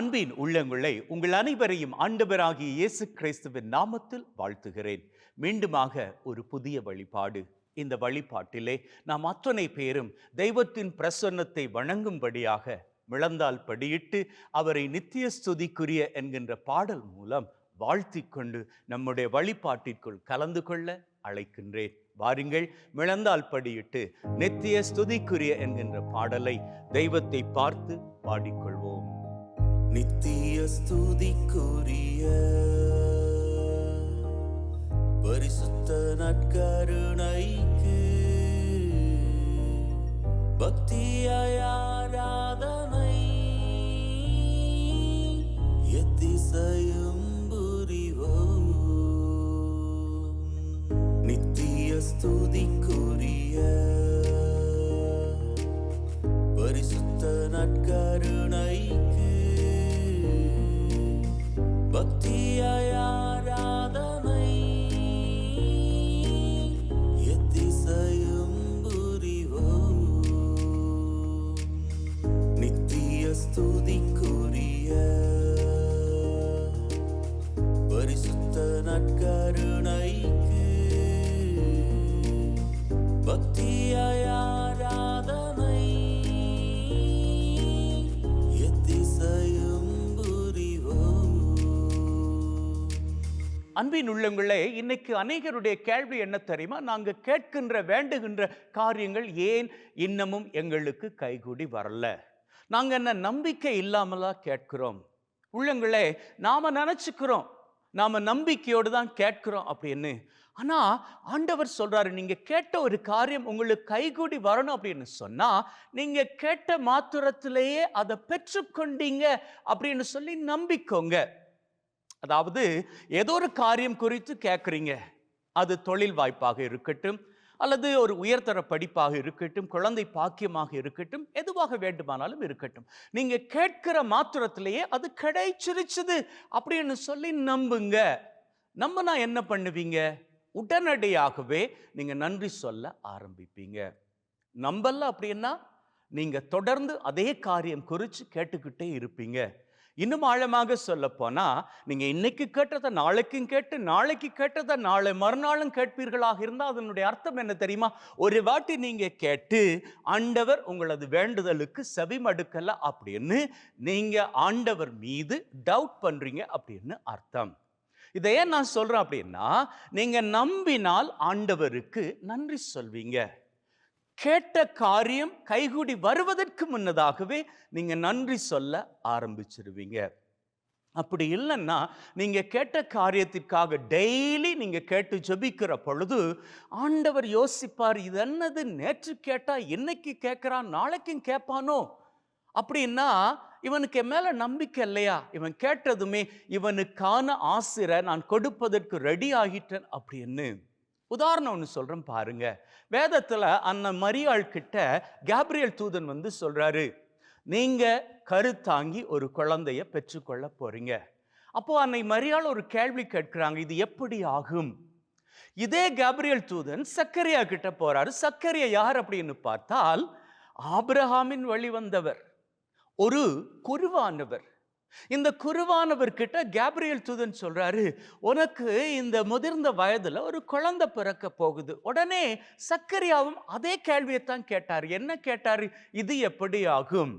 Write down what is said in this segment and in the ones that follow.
அன்பின் உள்ளங்களை உங்கள் அனைவரையும் ஆண்டவராகிய இயேசு கிறிஸ்துவின் நாமத்தில் வாழ்த்துகிறேன். மீண்டுமாக ஒரு புதிய வழிபாடு. இந்த வழிபாட்டிலே நாம் அத்தனை பேரும் தெய்வத்தின் பிரசன்னத்தை வணங்கும்படியாக மிளந்தால் படியிட்டு அவரை நித்திய ஸ்துதிக்குரிய என்கின்ற பாடல் மூலம் வாழ்த்தி கொண்டு நம்முடைய வழிபாட்டிற்குள் கலந்து கொள்ள அழைக்கின்றேன். வாருங்கள் மிளந்தால் படியிட்டு நித்திய ஸ்துதிக்குரிய என்கின்ற பாடலை தெய்வத்தை பார்த்து பாடிக்கொள்வோம். நித்திய ஸ்துதிக்குரிய பரிசுத்த நற்கருணைக்கு பக்தியாராதனை எத்திசையும் புரிவோம். நித்திய ஸ்துதிக்கு அன்பின் உள்ளங்களே இன்னைக்கு அநேகருடைய கேள்வி என்ன தெரியுமா? நாங்க கேட்கின்ற வேண்டுகின்ற காரியங்கள் ஏன் இன்னமும் எங்களுக்கு கைகூடி வரல? நாங்க என்ன நம்பிக்கை இல்லாமலா கேட்கிறோம்? உள்ளங்களே நாம நினச்சிக்கிறோம். நாம நம்பிக்கையோடு தான் கேட்கிறோம் அப்படின்னு. ஆனா ஆண்டவர் சொல்றாரு நீங்க கேட்ட ஒரு காரியம் உங்களுக்கு கைகூடி வரணும் அப்படின்னு சொன்னா நீங்க கேட்ட மாத்திரத்திலேயே அதை பெற்றுக்கொண்டீங்க அப்படின்னு சொல்லி நம்பிக்கோங்க. அதாவது ஏதோ ஒரு காரியம் குறித்து கேட்குறீங்க அது தொழில் வாய்ப்பாக இருக்கட்டும் அல்லது ஒரு உயர்தர படிப்பாக இருக்கட்டும் குழந்தை பாக்கியமாக இருக்கட்டும் எதுவாக வேண்டுமானாலும் இருக்கட்டும். நீங்கள் கேட்கிற மாத்திரத்திலேயே அது கிடைச்சிருச்சுது அப்படின்னு சொல்லி நம்புங்க. நம்பினா என்ன பண்ணுவீங்க? உடனடியாகவே நீங்கள் நன்றி சொல்ல ஆரம்பிப்பீங்க. நம்பல அப்படின்னா நீங்கள் தொடர்ந்து அதே காரியம் குறித்து கேட்டுக்கிட்டே இருப்பீங்க. இன்னும் ஆழமாக சொல்லப்போனால் நீங்கள் நீங்க இன்னைக்கு கேட்டதை நாளைக்கும் கேட்டு நாளைக்கு கேட்டதை நாளை மறுநாளும் கேட்பீர்களாக இருந்தால் அதனுடைய அர்த்தம் என்ன தெரியுமா? ஒரு வாட்டி நீங்க கேட்டு ஆண்டவர் உங்களது வேண்டுதலுக்கு செவிமடுக்கல அப்படின்னு நீங்க ஆண்டவர் மீது டவுட் பண்றீங்க அப்படின்னு அர்த்தம். இதை ஏன் நான் சொல்றேன் அப்படின்னா நீங்க நம்பினால் ஆண்டவருக்கு நன்றி சொல்வீங்க. கேட்ட காரியம் கைகூடி வருவதற்கு முன்னதாகவே நீங்கள் நன்றி சொல்ல ஆரம்பிச்சிருவீங்க. அப்படி இல்லைன்னா நீங்கள் கேட்ட காரியத்திற்காக டெய்லி நீங்கள் கேட்டு ஜபிக்கிற பொழுது ஆண்டவர் யோசிப்பார் இது என்னது? நேற்று கேட்டா இன்னைக்கு கேட்குறான் நாளைக்கும் கேட்பானோ? அப்படின்னா இவனுக்கு என் நம்பிக்கை இல்லையா? இவன் கேட்டதுமே இவனுக்கான ஆசிரை நான் கொடுப்பதற்கு ரெடி ஆகிட்டேன் அப்படின்னு. உதாரணம் ஒன்று சொல்கிறேன் பாருங்க. வேதத்தில் அந்த மரியாள் கிட்ட கேப்ரியல் தூதன் வந்து சொல்கிறாரு நீங்கள் கருத்தாங்கி ஒரு குழந்தைய பெற்றுக்கொள்ள போகிறீங்க அப்போ அன்னை மரியாள் ஒரு கேள்வி கேட்குறாங்க இது எப்படி ஆகும்? இதே கேப்ரியல் தூதன் சக்கரியா கிட்ட போறாரு. சக்கரியா யார் அப்படின்னு பார்த்தால் ஆப்ரஹாமின் வழி வந்தவர். ஒரு குருவானவர். இந்த குருவானவர் கிட்ட கேப்ரியல் தூதன் சொல்றாரு உனக்கு இந்த முதிர்ந்த வயதுல ஒரு குழந்தை பிறக்க போகுது. உடனே சக்கரியாவும் அதே கேள்வியைத்தான் கேட்டார். என்ன கேட்டார்? இது எப்படி ஆகும்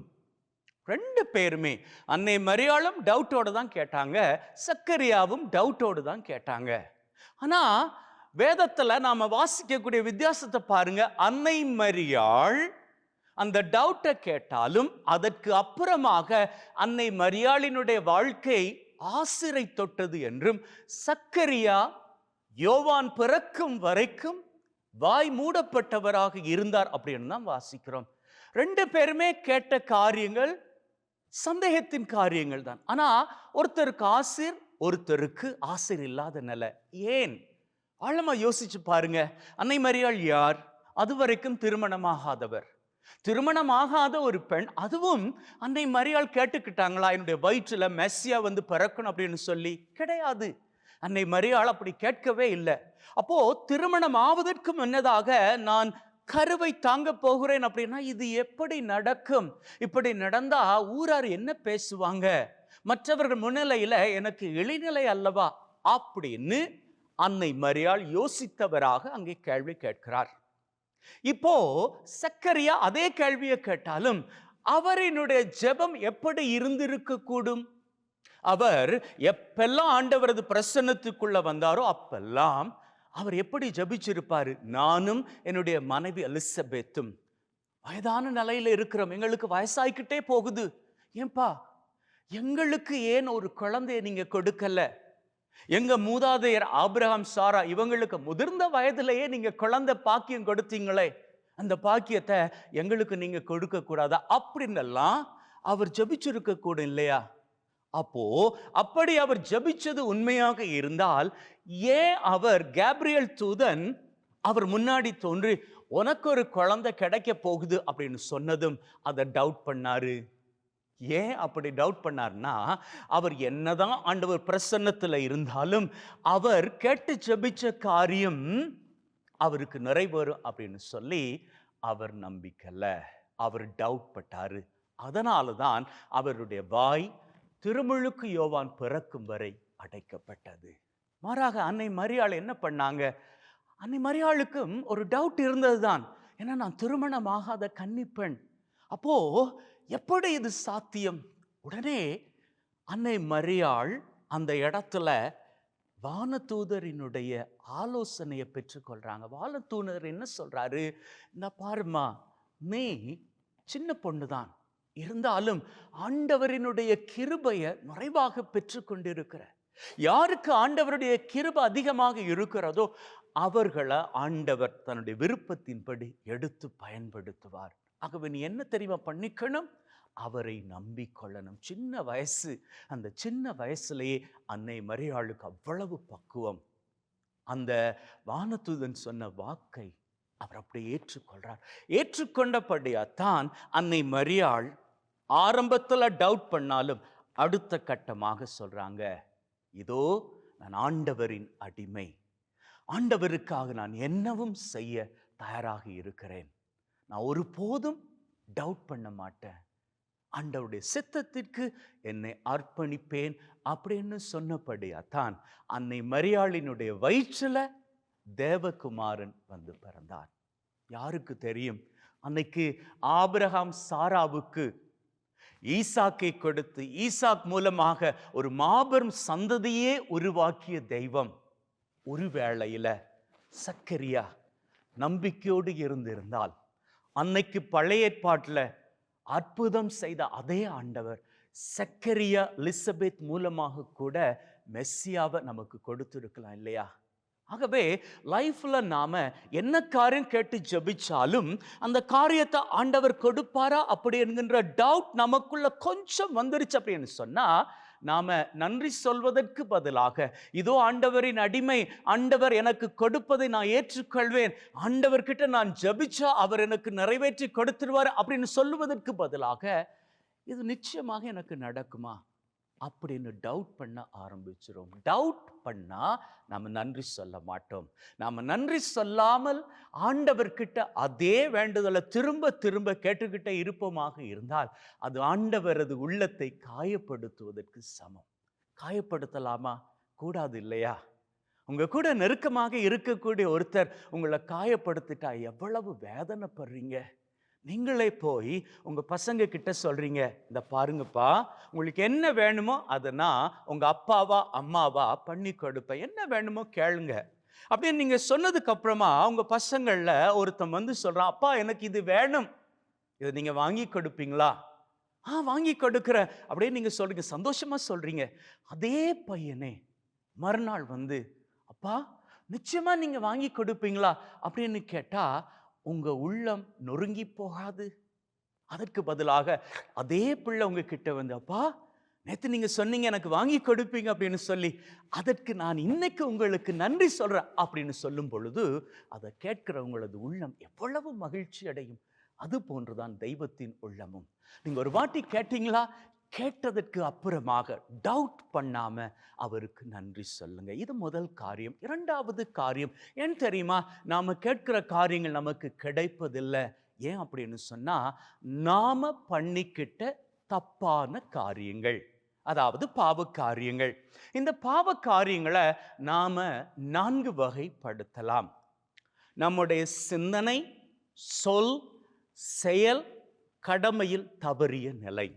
ரெண்டு பேருமே அன்னை மரியாளும் டவுட்டோட தான் கேட்டாங்க சக்கரியாவும் டவுட்டோடு தான் கேட்டாங்க. ஆனால் வேதத்தில் நாம வாசிக்கக்கூடிய வித்தியாசத்தை பாருங்க. அன்னை மரியாள் அந்த டவுட்டை கேட்டாலும் அதற்கு அப்புறமாக அன்னை மரியாளினுடைய வாழ்க்கை ஆசிரை தொட்டது என்றும் சக்கரியா யோவான் பிறக்கும் வரைக்கும் வாய் மூடப்பட்டவராக இருந்தார் அப்படின்னு தான் வாசிக்கிறோம். ரெண்டு பேருமே கேட்ட காரியங்கள் சந்தேகத்தின் காரியங்கள் தான். ஆனா ஒருத்தருக்கு ஆசிர் ஒருத்தருக்கு ஆசிர் இல்லாத நிலை. ஏன்? ஆழமா யோசிச்சு பாருங்க. அன்னை மரியாள் யார்? அதுவரைக்கும் திருமணமாகாதவர். திருமணமாகாத ஒரு பெண் அதுவும் அன்னை மரியாள் கேட்டுக்கிட்டாங்களா? என்னுடைய வயிற்றுல மெஸ்ஸியா வந்து பிறக்கணும் அப்படின்னு சொல்லி. கிடையாது. அன்னை மரியாள் அப்படி கேட்கவே இல்லை. அப்போ திருமணம் ஆவதற்கு முன்னதாக நான் கருவை தாங்க போகிறேன் அப்படின்னா இது எப்படி நடக்கும்? இப்படி நடந்தா ஊரார் என்ன பேசுவாங்க? மற்றவர்கள் முன்னிலையில எனக்கு இளைநிலை அல்லவா? அப்படின்னு அன்னை மரியாள் யோசித்தவராக அங்கே கேள்வி கேட்கிறார். இப்போ சக்கரியா அதே கேள்வியை கேட்டாலும் அவரினுடைய ஜெபம் எப்படி இருந்திருக்க கூடும் அவர் எப்பெல்லாம் ஆண்டவரது பிரசன்னத்துக்குள்ள வந்தாரோ அப்பெல்லாம் அவர் எப்படி ஜெபிச்சிருப்பாரு? நானும் என்னுடைய மனைவி எலிசபெத்தும். வயதான நிலையில இருக்கிறோம். எங்களுக்கு வயசாகிக்கிட்டே போகுது. ஏன்பா எங்களுக்கு ஏன் ஒரு குழந்தைய நீங்க கொடுக்கல? எங்க மூதாதையர் ஆப்ரஹாம் சாரா இவங்களுக்கு முதிர்ந்த வயதிலேயே நீங்க குழந்தை பாக்கியம் கொடுத்தீங்களே அந்த பாக்கியத்தை எங்களுக்கு நீங்க கொடுக்க கூடாதா? அப்படின்னெல்லாம் அவர் ஜெபிச்சிருக்க கூட இல்லையா? அப்போ அப்படி அவர் ஜெபிச்சது உண்மையாக இருந்தால் ஏன் அவர் கேப்ரியல் தூதன் அவர் முன்னாடி தோன்றி உனக்கு ஒரு குழந்தை கிடைக்க போகுது அப்படின்னு சொன்னதும் அதை டவுட் பண்ணாரு. ஏன் அப்படி டவுட் பண்ணார்னா அவர் என்னதான் ஆண்டவர் பிரசன்னத்தில் இருந்தாலும் அவர் கேட்டு ஜெபிச்ச காரியம் அவருக்கு நிறைவேறும் அப்படின்னு சொல்லி அவர் நம்பிக்கலை. அவர் டவுட் பட்டார். அதனால தான் அவருடைய வாய் திருமுழுக்கு யோவான் பிறக்கும் வரை அடைக்கப்பட்டது. மாறாக அன்னை மரியாள் என்ன பண்ணாங்க? அன்னை மரியாளுக்கும் ஒரு டவுட் இருந்தது தான் ஏன்னா நான் திருமணமாகாத கன்னிப்பெண். அப்போ எப்படி இது சாத்தியம்? உடனே அன்னை மரியாள் அந்த இடத்துல வானதூதரினுடைய ஆலோசனையை பெற்றுக்கொள்கிறாங்க வானத்தூதர் என்ன சொல்றாரு? இந்த பாருமா நீ சின்ன பொண்ணு தான் இருந்தாலும் ஆண்டவரினுடைய கிருபையை நிறைவாக பெற்றுக்கொண்டிருக்கிற. யாருக்கு ஆண்டவருடைய கிருபை அதிகமாக இருக்கிறதோ அவர்களை ஆண்டவர் தன்னுடைய விருப்பத்தின்படி எடுத்து பயன்படுத்துவார். ஆகவே நீ என்ன தெரியுமா பண்ணிக்கணும்? அவரை நம்பிக்கொள்ளணும். சின்ன வயசு அந்த சின்ன வயசுலயே அன்னை மரியாளுக்கு அவ்வளவு பக்குவம். அந்த வானத்துதன் சொன்ன வாக்கை அவர் அப்படியே ஏற்றுக்கொள்றார். ஏற்றுக்கொண்டபடியா தான் அன்னை மரியாள் ஆரம்பத்துல டவுட் பண்ணாலும் அடுத்த கட்டமாக சொல்றாங்க இதோ நான் ஆண்டவரின் அடிமை. ஆண்டவருக்காக நான் என்னவும் செய்ய தயாராக இருக்கிறேன். நான் ஒருபோதும் டவுட் பண்ண மாட்டேன். ஆண்டவருடைய சித்தத்திற்கு என்னை அர்ப்பணிப்பேன் அப்படின்னு சொன்னபடியா தான் அன்னை மரியாளினுடைய வயிற்றில் தேவகுமாரன் வந்து பிறந்தார். யாருக்கு தெரியும்? அன்னைக்கு ஆபிரகாம் சாராவுக்கு ஈசாக்கை கொடுத்து ஈசாக் மூலமாக ஒரு மாபெரும் சந்ததியே உருவாக்கிய தெய்வம். ஒரு வேளையில சக்கரியா நம்பிக்கையோடு இருந்திருந்தால் அன்னைக்கு பழைய ஏற்பாட்டில் அற்புதம் செய்த அதே ஆண்டவர் சக்கரியா லிசபெத் மூலமாக கூட மெஸ்ஸியாவை நமக்கு கொடுத்துருக்கலாம் இல்லையா? ஆகவே லைஃப்ல நாம என்ன காரியம் கேட்டு ஜெபிச்சாலும் அந்த காரியத்தை ஆண்டவர் கொடுப்பாரா அப்படி என்கின்ற டவுட் நமக்குள்ள கொஞ்சம் வந்துருச்சு அப்படின்னு சொன்னா நாம நன்றி சொல்வதற்கு பதிலாக இதோ ஆண்டவரின் அடிமை ஆண்டவர் எனக்கு கொடுப்பதை நான் ஏற்றுக்கொள்வேன். ஆண்டவர்கிட்ட நான் ஜெபிச்சா அவர் எனக்கு நிறைவேற்றி கொடுத்துருவார் அப்படின்னு சொல்லுவதற்கு பதிலாக இது நிச்சயமாக எனக்கு நடக்குமா? அப்படின்னு டவுட் பண்ண ஆரம்பிச்சிடும் டவுட் பண்ணால் நாம் நன்றி சொல்ல மாட்டோம். நாம் நன்றி சொல்லாமல் ஆண்டவர்கிட்ட அதே வேண்டுதலை திரும்ப திரும்ப கேட்டுக்கிட்டே இருப்போமாக இருந்தால் அது ஆண்டவரது உள்ளத்தை காயப்படுத்துவதற்கு சமம். காயப்படுத்தலாமா? கூடாது இல்லையா? உங்கள் கூட நெருக்கமாக இருக்கக்கூடிய ஒருத்தர் உங்களை காயப்படுத்திட்டா எவ்வளவு வேதனைப்படுறீங்க? நீங்களே போய் உங்க பசங்க கிட்ட சொல்கிறீங்க இந்த பாருங்கப்பா உங்களுக்கு என்ன வேணுமோ அதை நான் உங்க அப்பாவா அம்மாவா பண்ணி கொடுப்பேன். என்ன வேணுமோ கேளுங்க. அப்படின்னு நீங்கள் சொன்னதுக்கு அப்புறமா உங்க பசங்கள்ல ஒருத்தன் வந்து சொல்றான் அப்பா எனக்கு இது வேணும். இதை நீங்கள் வாங்கி கொடுப்பீங்களா? ஆ வாங்கி கொடுக்குறேன். அப்படியே நீங்க சொல்றீங்க சந்தோஷமா சொல்றீங்க. அதே பையனே மறுநாள் வந்து அப்பா நிச்சயமா நீங்க வாங்கி கொடுப்பீங்களா? அப்படின்னு கேட்டால் உங்கள் உள்ளம் நொறுங்கி போகாது. அதற்கு பதிலாக அதே பிள்ளை உங்ககிட்ட வந்து அப்பா நேற்று நீங்கள் சொன்னீங்க எனக்கு வாங்கி கொடுப்பீங்க அப்படின்னு சொல்லி அதற்கு நான் இன்னைக்கு உங்களுக்கு நன்றி சொல்கிறேன் அப்படின்னு சொல்லும் பொழுது அதை கேட்கிறவங்களது உள்ளம் எவ்வளவு மகிழ்ச்சி அடையும் அது போன்றுதான் தெய்வத்தின் உள்ளமும். நீங்கள் ஒரு வாட்டி கேட்டீங்களா? கேட்டதற்கு அப்புறமாக டவுட் பண்ணாம அவருக்கு நன்றி சொல்லுங்க. இது முதல் காரியம். இரண்டாவது காரியம் ஏன் தெரியுமா? நாம கேட்கிற காரியங்கள் நமக்கு கிடைப்பதில்லை. ஏன் அப்படின்னு சொன்னா நாம பண்ணிக்கிட்ட தப்பான காரியங்கள் அதாவது பாவ காரியங்கள். இந்த பாவ காரியங்களை நாம நான்கு வகைப்படுத்தலாம். நம்முடைய சிந்தனை சொல் செயல் கடமையில் தவறிய நிலை.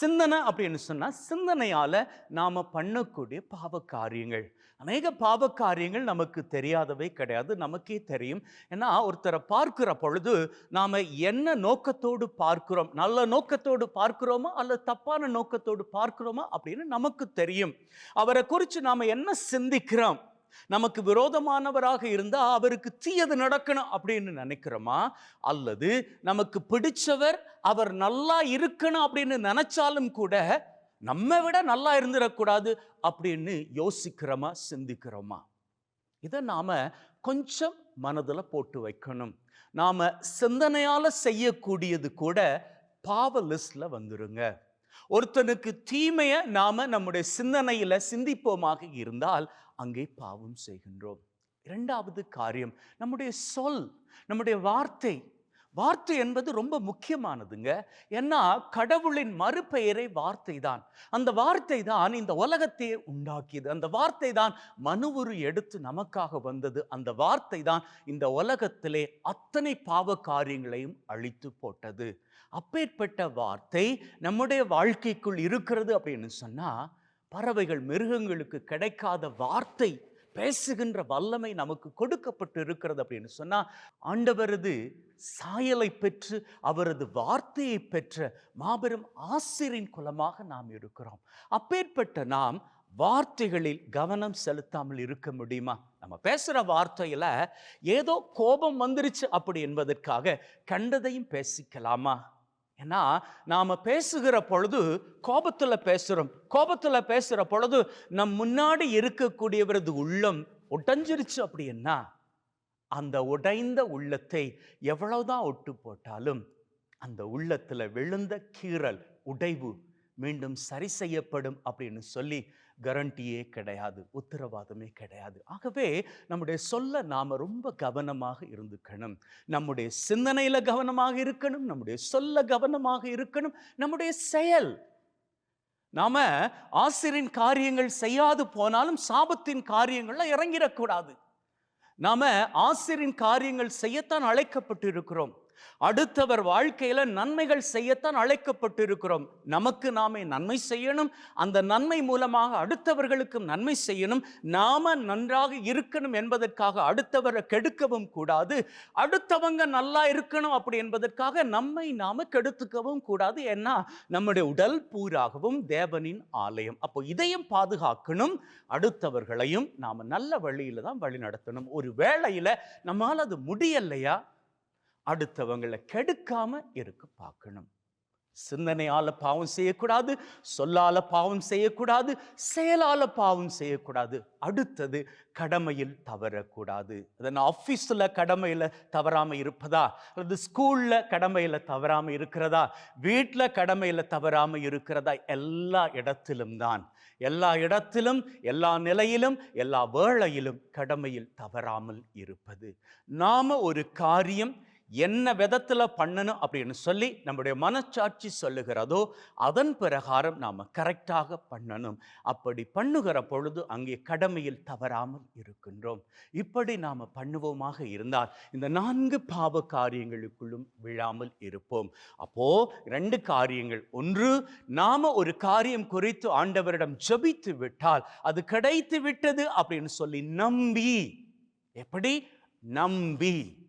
சிந்தனை அப்படின்னு சொன்னால் சிந்தனையால் நாம் பண்ணக்கூடிய பாவ காரியங்கள் அநேக பாவ காரியங்கள் நமக்கு தெரியாதவை கிடையாது நமக்கே தெரியும். ஏன்னா ஒருத்தரை பார்க்கிற பொழுது நாம் என்ன நோக்கத்தோடு பார்க்கிறோம்? நல்ல நோக்கத்தோடு பார்க்கிறோமா? அல்லது தப்பான நோக்கத்தோடு பார்க்கிறோமா? அப்படின்னு நமக்கு தெரியும். அவரை குறித்து நாம் என்ன சிந்திக்கிறோம்? நமக்கு விரோதமானவராக இருந்தா அவருக்கு தீயது நடக்கணும் அப்படின்னு நினைக்கிறோமா? அல்லது நமக்கு பிடிச்சவர் அவர் நல்லா இருக்கணும் அப்படின்னு நினைச்சாலும் கூட நம்ம விட நல்லா இருந்துடக்கூடாது அப்படின்னு யோசிக்கிறோமா சிந்திக்கிறோமா? இதை நாம கொஞ்சம் மனதில் போட்டு வைக்கணும். நாம சிந்தனையால செய்யக்கூடியது கூட பாவ லிஸ்டில் வந்துருங்க. ஒருத்தனுக்கு தீமையை நாம நம்முடைய சிந்தனையில சிந்திப்போமாக இருந்தால் அங்கே பாவம் செய்கின்றோம். இரண்டாவது காரியம் நம்முடைய சொல் நம்முடைய வார்த்தை வார்த்தை என்பது ரொம்ப முக்கியமானதுங்க. ஏன்னா கடவுளின் மறுபெயரை வார்த்தை தான். அந்த வார்த்தை தான் இந்த உலகத்தையே உண்டாக்கியது. அந்த வார்த்தை தான் மனுவுரு எடுத்து நமக்காக வந்தது. அந்த வார்த்தை தான் இந்த உலகத்திலே அத்தனை பாவ காரியங்களையும் அழித்து போட்டது. அப்பேற்பட்ட வார்த்தை நம்முடைய வாழ்க்கைக்குள் இருக்கிறது அப்படின்னு சொன்னால் பறவைகள் மிருகங்களுக்கு கிடைக்காத வார்த்தை பேசுகின்ற வல்லமை நமக்கு கொடுக்கப்பட்டு இருக்கிறது அப்படின்னு சொன்னால் ஆண்டவரது சாயலை பெற்று அவரது வார்த்தையை பெற்ற மாபெரும் ஆசிரியின் குலமாக நாம் இருக்கிறோம். அப்பேற்பட்ட நாம் வார்த்தைகளில் கவனம் செலுத்தாமல் இருக்க முடியுமா? நம்ம பேசுகிற வார்த்தையில் ஏதோ கோபம் வந்துருச்சு அப்படி என்பதற்காக கண்டதையும் பேசிக்கலாமா? ஏன்னா நாம பேசுகிற பொழுது கோபத்துல பேசுறோம். கோபத்துல பேசுற பொழுது நம் முன்னாடி இருக்கக்கூடியவரது உள்ளம் உடைஞ்சிருச்சு அப்படின்னா அந்த உடைந்த உள்ளத்தை எவ்வளவுதான் ஒட்டு போட்டாலும் அந்த உள்ளத்துல விழுந்த கீறல் உடைவு மீண்டும் சரி செய்யப்படும் அப்படின்னு சொல்லி கரண்டியே கிடையாது உத்தரவாதமே கிடையாது. ஆகவே நம்முடைய சொல்ல நாம் ரொம்ப கவனமாக இருந்துக்கணும். நம்முடைய சிந்தனையில் கவனமாக இருக்கணும் நம்முடைய சொல்ல கவனமாக இருக்கணும் நம்முடைய செயல். நாம ஆசிரியின் காரியங்கள் செய்யாது போனாலும் சாபத்தின் காரியங்கள்லாம் இறங்கிடக்கூடாது. நாம ஆசிரியின் காரியங்கள் செய்யத்தான் அழைக்கப்பட்டு இருக்கிறோம் அடுத்தவர் வாழ்க்கையில நன்மைகள் செய்யத்தான் அழைக்கப்பட்டு இருக்கிறோம் நமக்கு நாமே நன்மை செய்யணும். அந்த நன்மை மூலமாக அடுத்தவர்களுக்கும் நன்மை செய்யணும். நாம நன்றாக இருக்கணும் என்பதற்காக அடுத்தவரை கெடுக்கவும் கூடாது. அடுத்தவங்க நல்லா இருக்கணும் அப்படி என்பதற்காக நம்மை நாம கெடுத்துக்கவும் கூடாது. ஏன்னா நம்முடைய உடல் பூராகவும் தேவனின் ஆலயம். அப்போ இதையும் பாதுகாக்கணும். அடுத்தவர்களையும் நாம் நல்ல வழியில் தான் வழி நடத்தணும் ஒரு வேளையில நம்மால் அது முடியலையா? அடுத்தவங்களை கெடுக்காம இருக்க பார்க்கணும். சிந்தனையால பாவம் செய்யக்கூடாது சொல்லால பாவம் செய்யக்கூடாது செயலால பாவம் செய்யக்கூடாது. அடுத்தது கடமையில் தவறக்கூடாது. அதன் ஆஃபீஸில் கடமையில் தவறாமல் இருப்பதா? அல்லது ஸ்கூலில் கடமையில் தவறாமல் இருக்கிறதா? வீட்டில் கடமையில் தவறாமல் இருக்கிறதா? எல்லா இடத்திலும் தான். எல்லா இடத்திலும் எல்லா நிலையிலும் எல்லா வேளையிலும் கடமையில் தவறாமல் இருப்பது. நாம ஒரு காரியம் என்ன விதத்தில் பண்ணணும் அப்படின்னு சொல்லி நம்முடைய மனச்சாட்சி சொல்லுகிறதோ அதன் பிரகாரம் நாம் கரெக்டாக பண்ணணும். அப்படி பண்ணுகிற பொழுது அங்கே கடமையில் தவறாமல் இருக்கின்றோம். இப்படி நாம் பண்ணுவோமாக இருந்தால் இந்த நான்கு பாவ காரியங்களுக்குள்ளும் விழாமல் இருப்போம். அப்போ ரெண்டு காரியங்கள். ஒன்று நாம் ஒரு காரியம் குறித்து ஆண்டவரிடம் ஜெபித்து விட்டால் அது கிடைத்து விட்டது அப்படின்னு சொல்லி நம்பி. எப்படி? நம்பி.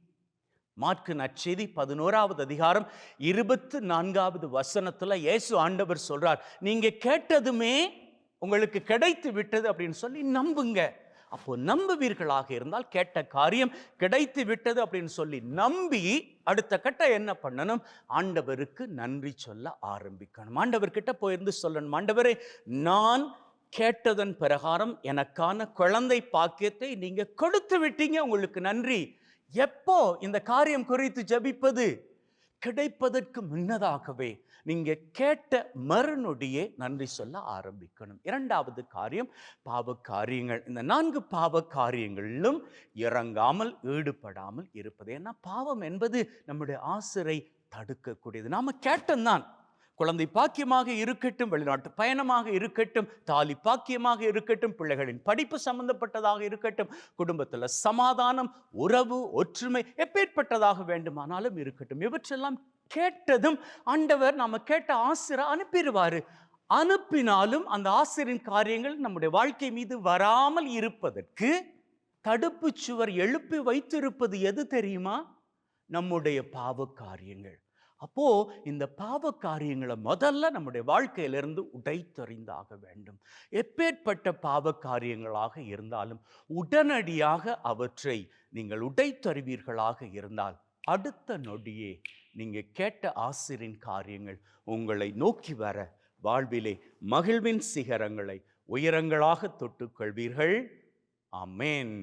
மாற்கு நற்செய்தி பதினோராவது அதிகாரம் இருபத்து நான்காவது வசனத்தில் இயேசு ஆண்டவர் சொல்கிறார் நீங்கள் கேட்டதுமே உங்களுக்கு கிடைத்து விட்டது அப்படின்னு சொல்லி நம்புங்க. அப்போ நம்புவீர்களாக இருந்தால் கேட்ட காரியம் கிடைத்து விட்டது அப்படின்னு சொல்லி நம்பி அடுத்த கட்ட என்ன பண்ணணும்? ஆண்டவருக்கு நன்றி சொல்ல ஆரம்பிக்கணும். ஆண்டவர்கிட்ட போயிருந்து சொல்லணும் ஆண்டவரே நான் கேட்டதன் பிரகாரம் எனக்கான குழந்தை பாக்கியத்தை நீங்கள் கொடுத்து விட்டீங்க உங்களுக்கு நன்றி. எப்போ இந்த காரியம் குறித்து ஜபிப்பது? கிடைப்பதற்கு முன்னதாகவே நீங்க கேட்ட மறுநொடியே நன்றி சொல்ல ஆரம்பிக்கணும். இரண்டாவது காரியம் பாவ காரியங்கள் இந்த நான்கு பாவ காரியங்களிலும் இறங்காமல் ஈடுபடாமல் இருப்பது. ஏன்னா பாவம் என்பது நம்முடைய ஆசிரை தடுக்கக்கூடியது. நாம கேட்டோம்தான் குழந்தை பாக்கியமாக இருக்கட்டும் வெளிநாட்டு பயணமாக இருக்கட்டும் தாலி பாக்கியமாக இருக்கட்டும் பிள்ளைகளின் படிப்பு சம்பந்தப்பட்டதாக இருக்கட்டும் குடும்பத்தில் சமாதானம் உறவு ஒற்றுமை எப்பேற்பட்டதாக வேண்டுமானாலும் இருக்கட்டும். இவற்றெல்லாம் கேட்டதும் ஆண்டவர் நாம கேட்ட ஆசிரியர் அனுப்பிடுவாரு. அனுப்பினாலும் அந்த ஆசிரியரின் காரியங்கள் நம்முடைய வாழ்க்கை மீது வராமல் இருப்பதற்கு தடுப்பு சுவர் எழுப்பி வைத்திருப்பது எது தெரியுமா? நம்முடைய பாவ காரியங்கள். அப்போ இந்த பாவ காரியங்களை முதல்ல நம்முடைய வாழ்க்கையிலிருந்து உடைத்தறிந்தாக வேண்டும். எப்பேற்பட்ட பாவ காரியங்களாக இருந்தாலும் உடனடியாக அவற்றை நீங்கள் உடைத்தறிவீர்களாக இருந்தால் அடுத்த நொடியே நீங்க கேட்ட ஆசிரின் காரியங்கள் உங்களை நோக்கி வர வாழ்விலே மகிழ்வின் சிகரங்களை உயரங்களாக தொட்டுக்கொள்வீர்கள். அமேன்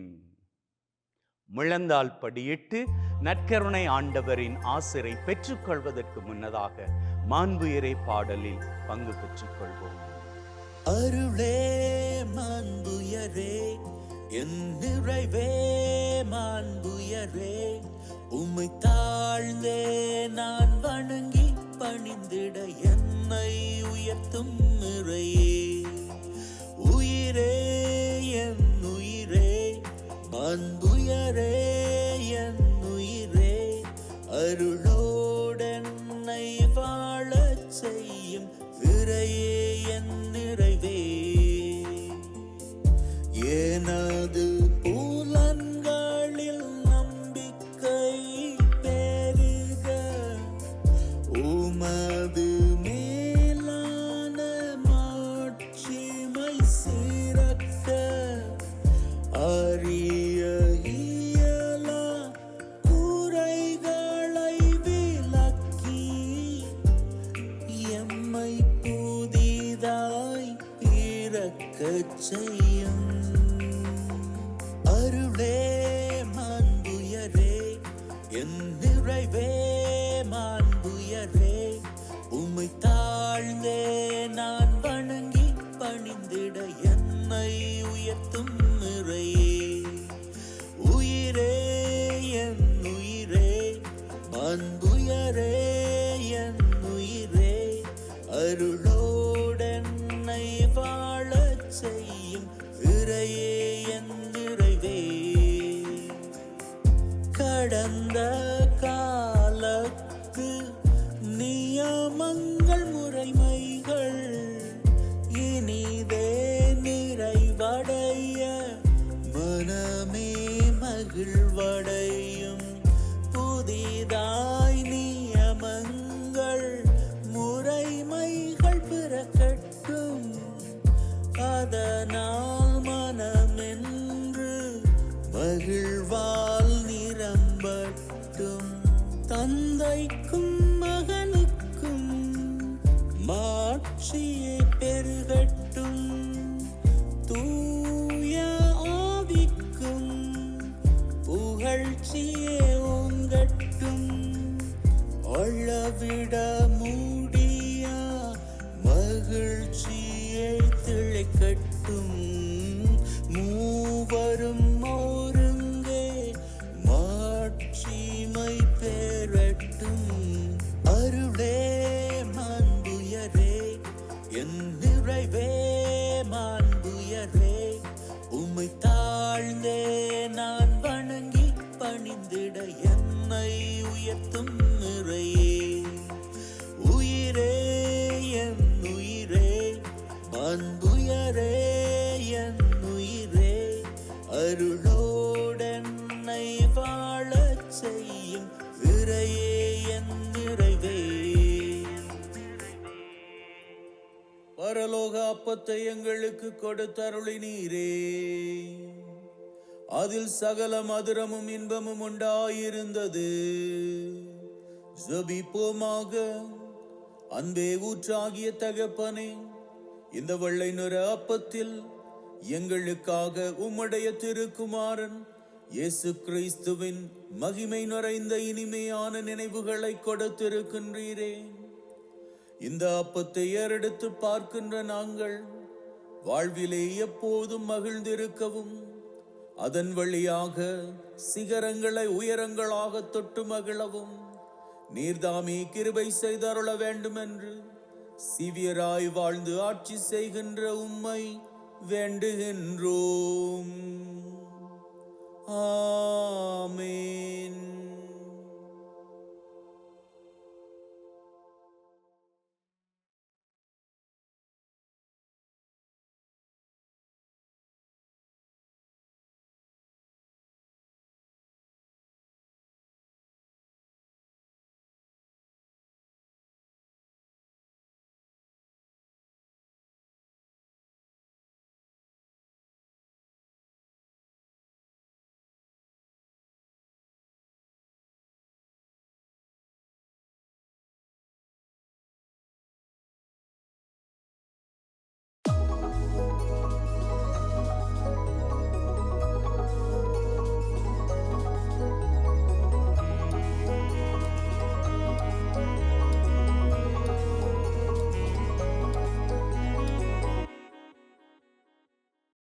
முழந்தால் படியிட்டு நற்கருணை ஆண்டவரின் ஆசிரை பெற்றுக்கொள்வதற்கு முன்னதாக மாண்புயரே பாடலில் பங்கு பெற்றுக்கொள்வோம். அருளே மாண்புயரே என் நிறைவே மாண்புயரே உம்மை தாழ்ந்தே நான் வணங்கி பணிந்திட என்னை உயர்த்தும் நிறையே. உயிரே என் அன்புயரே என் உயிரே அருளோடென்னை வாழச் செய்யும் விரையே. அழவிட அருளோடென்னை வாழச் செய்யும் இறையே என் இறைவே. பரலோக அப்பத்தை எங்களுக்கு கொடுத்தருளி நீரே அதில் சகல மதுரமும் இன்பமும் உண்டாயிருந்தது. ஜபிப்போமாக. அன்பே ஊற்றாகிய தகப்பனே இந்த வெள்ளை நிற அப்பத்தில் எங்களுக்காக உம்முடைய திருக்குமாரன் இயேசு கிறிஸ்துவின் மகிமை நிறைந்த இனிமையான நினைவுகளை கொடுத்திருக்கின்றீரே. இந்த அப்பத்தை ஏறெடுத்து பார்க்கின்ற நாங்கள் வாழ்விலே எப்போதும் மகிழ்ந்திருக்கவும் அதன் வழியாக சிகரங்களை உயரங்களாக தொட்டு மகிழவும். நீர்தாமே கிருபை செய்தருள வேண்டும் என்று சிவியராய் வாழ்ந்து ஆட்சி செய்கின்ற உம்மை வேண்டுகின்றோம். ஆமேன்.